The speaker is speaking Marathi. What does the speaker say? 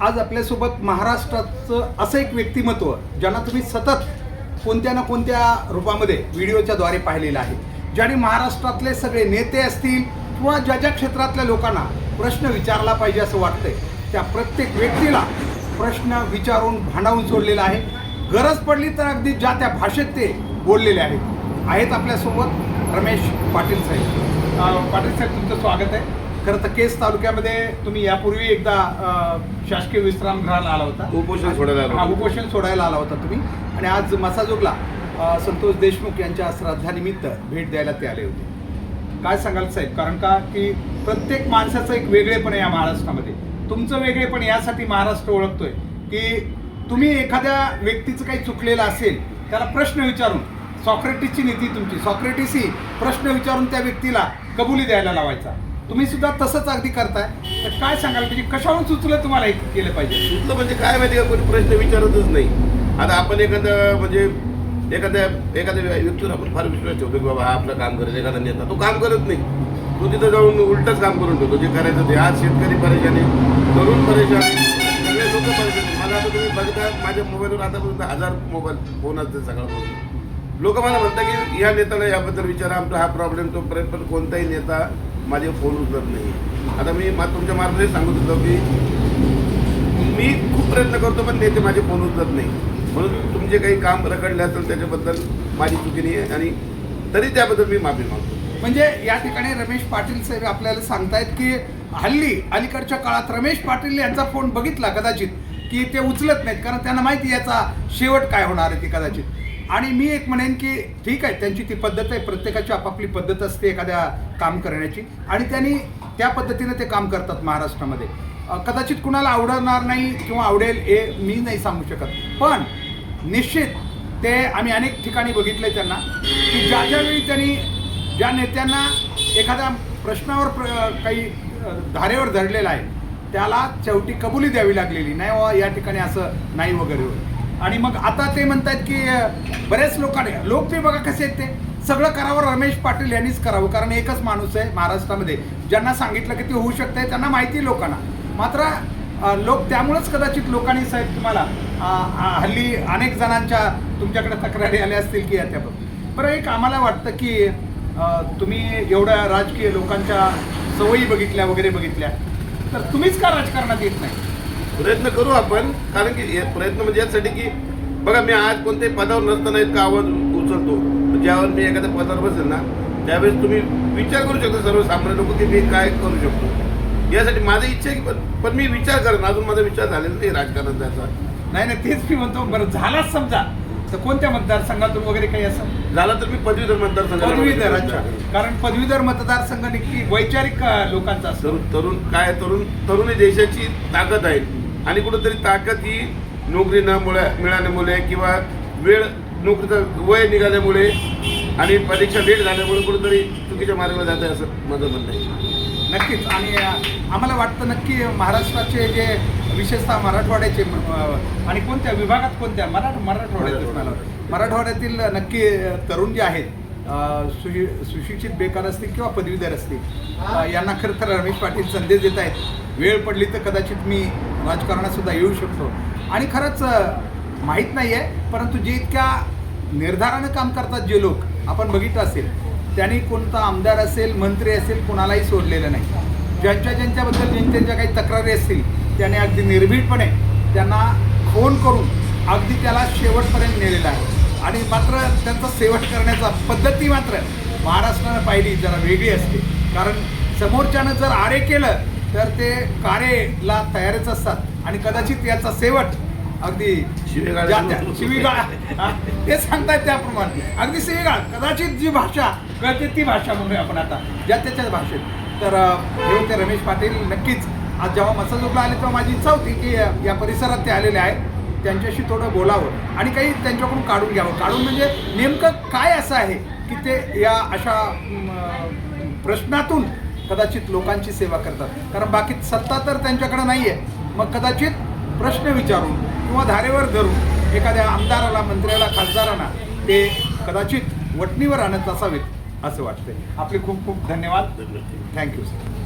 आज आपल्यासोबत महाराष्ट्राचं असं एक व्यक्तिमत्व ज्यांना तुम्ही सतत कोणत्या ना कोणत्या रूपामध्ये व्हिडिओच्या द्वारे पाहिलेलं आहे ज्याने महाराष्ट्रातले सगळे नेते असतील किंवा ज्या ज्या क्षेत्रातल्या लोकांना प्रश्न विचारला पाहिजे असं वाटतंय त्या प्रत्येक व्यक्तीला प्रश्न विचारून भांडावून सोडलेला आहे. गरज पडली तर अगदी ज्या त्या भाषेत ते बोललेले आहेत. आहेत आपल्यासोबत रमेश पाटील साहेब. पाटील साहेब तुमचं स्वागत आहे. खरं तर केस तालुक्यामध्ये तुम्ही यापूर्वी एकदा शासकीय विश्रामगृहाला आला होता. उपोषण सोडायला आलो. हा, उपोषण सोडायला आला होता तुम्ही. आणि आज मसाजोगला अं, संतोष देशमुख यांच्या श्राद्धानिमित्त भेट द्यायला ते आले होते. काय सांगाल साहेब? कारण का की प्रत्येक माणसाचं एक वेगळेपण आहे या महाराष्ट्रामध्ये. तुमचं वेगळेपण यासाठी महाराष्ट्र ओळखतोय. की तुम्ही एखाद्या व्यक्तीचं काही चुकलेलं असेल त्याला प्रश्न विचारून सॉक्रेटिसची नीती तुमची सॉक्रेटिस ही प्रश्न विचारून त्या व्यक्तीला कबुली द्यायला लावायचा. तुम्ही सुद्धा तसंच अगदी करताय. तर काय सांगाल म्हणजे कशावरून सुचलं तुम्हाला हे केलं पाहिजे? सुचलं म्हणजे काय माहिती का कोणी प्रश्न विचारतच नाही. आता आपण एखादं म्हणजे एखाद्या एखाद्या व्यक्तीवर आपण फार विश्वास ठेवतो की बाबा हा आपलं काम करेल एखादा नेता तो काम करत नाही. तो तिथं जाऊन उलटच काम करून ठेवतो जे करायचं ते. आज शेतकरी परेशानी तरुण परेशानी सगळे लोक परेशानी. मला आता तुम्ही बघता माझ्या मोबाईलवर आतापर्यंत हजार मोबाईल फोन असते सगळं लोक मला म्हणतात की ह्या नेत्याला याबद्दल विचारा आमचा हा प्रॉब्लेम तो पर्यंत कोणताही नेता माझे फोन उचलत नाही आता मी मा तुमच्या मार्फत सांगत होतो की मी खूप प्रयत्न करतो पण नेते माझे फोन उचलत नाही. म्हणून तुमचे काही काम रखडले असेल त्याच्याबद्दल माझी चुकी नाही आहे आणि तरी त्याबद्दल मी माफी मागतो. म्हणजे या ठिकाणी रमेश पाटील साहेब आपल्याला सांगतायत की हल्ली अलीकडच्या काळात रमेश पाटील यांचा फोन बघितला कदाचित की ते उचलत नाहीत. कारण त्यांना माहिती याचा शेवट काय होणार आहे ते कदाचित. आणि मी एक म्हणेन की ठीक आहे त्यांची ती पद्धत आहे प्रत्येकाची आपापली पद्धत असते एखाद्या काम करण्याची. आणि त्यांनी त्या पद्धतीने ते काम करतात महाराष्ट्रामध्ये. कदाचित कुणाला आवडणार नाही किंवा आवडेल हे मी नाही सांगू शकत. पण निश्चित ते आम्ही अनेक ठिकाणी बघितले त्यांना की ज्या ज्यावेळी त्यांनी ज्या नेत्यांना एखाद्या प्रश्नावर प्र काही धारेवर धरलेला आहे त्याला शेवटी कबुली द्यावी लागलेली. नाही वा या ठिकाणी असं नाही वगैरे आणि मग आता ते म्हणतात की बऱ्याच बरेच लोकांनी लोक ते बघा कसे आहेत ते. सगळं करावं रमेश पाटील यांनीच करावं कारण एकच माणूस आहे महाराष्ट्रामध्ये. ज्यांना सांगितलं की ते होऊ शकते त्यांना माहिती लोकांना. मात्र लोक त्यामुळेच कदाचित लोकांनी साहेब तुम्हाला हल्ली अनेक जणांच्या तुमच्याकडे तक्रारी आल्या असतील की याच्याबद्दल बरं एक आम्हाला वाटतं की तुम्ही एवढ्या राजकीय लोकांच्या सवयी बघितल्या वगैरे बघितल्या तर तुम्हीच का राजकारणात येत नाही? प्रयत्न करू आपण कारण की हे प्रयत्न म्हणजे यासाठी की बघा मी आज कोणत्याही पदावर नसताना इतका आवाज उचलतो. ज्यावर मी एखाद्या पदावर बसेल ना त्यावेळेस तुम्ही विचार करू शकता सर्वसामान्य लोक की मी काय करू शकतो. यासाठी माझी इच्छा आहे की पण मी विचार करेन. अजून माझा विचार झालेला नाही राजकारणात जायचा. नाही नाही तेच मी म्हणतो. बरं झालाच समजा. तर कोणत्या मतदारसंघातून वगैरे काही असं? झाला तर मी पदवीधर मतदारसंघाला पदवीधर अच्छा. कारण पदवीधर मतदारसंघ नक्की वैचारिक लोकांचा असतो. तरुण काय तरुण तरुण ही देशाची ताकद आहे. आणि कुठंतरी ताकद ही नोकरी न मुळे मिळाल्यामुळे किंवा वेळ नोकरीचं वय निघाल्यामुळे आणि परीक्षा लेट झाल्यामुळे कुठंतरी चुकीच्या मार्गाला जात आहे असं माझं म्हणणं आहे. नक्कीच. आणि आम्हाला वाटतं नक्की महाराष्ट्राचे जे विशेषतः मराठवाड्याचे आणि कोणत्या विभागात कोणत्या? मराठ वाटतं. मराठवाड्यातील नक्की तरुण जे आहेत सुशि सुशिक्षित बेकार असतील किंवा पदवीधर असतील यांना खरं तर रमेश पाटील संदेश देत आहेत. वेळ पडली तर कदाचित मी राजकारणातसुद्धा येऊ शकतो. आणि खरंच माहीत नाही आहे परंतु जे इतक्या निर्धारानं काम करतात जे लोक आपण बघितलं असेल त्यांनी कोणता आमदार असेल मंत्री असेल कोणालाही सोडलेलं नाही. ज्यांच्या ज्यांच्याबद्दल ज्यांच्या काही तक्रारी असतील त्याने अगदी निर्भीडपणे त्यांना फोन करून अगदी त्याला शेवटपर्यंत नेलेला आहे. आणि मात्र त्यांचा शेवट करण्याचा पद्धती मात्र महाराष्ट्रानं पाहिली जरा वेगळी असते. कारण समोरच्यानं जर आरे केलं तर ते कारेला तयारच असतात आणि कदाचित याचा शेवट अगदी शिवीगाळ. ते सांगतायत त्याप्रमाणे. अगदी शिवीगाळ. कदाचित जी भाषा कळते ती भाषा म्हणूया आपण आता ज्या त्याच्या भाषेत. तर हे होते रमेश पाटील. नक्कीच आज जेव्हा मसाजोगला आले तेव्हा माझी इच्छा होती की या परिसरात ते आलेले आहेत. त्यांच्याशी थोडं बोलावं आणि काही त्यांच्याकडून काढून घ्यावं. काढून म्हणजे नेमकं काय असं आहे की ते या अशा प्रश्नातून कदाचित लोकांची सेवा करतात. कारण बाकी सत्ता तर त्यांच्याकडे नाही आहे मग कदाचित प्रश्न विचारून किंवा धारेवर धरून एखाद्या आमदाराला मंत्र्याला खासदारांना ते कदाचित वटणीवर आणत असावेत असं वाटतंय. आपले खूप खूप धन्यवाद. Thank you sir.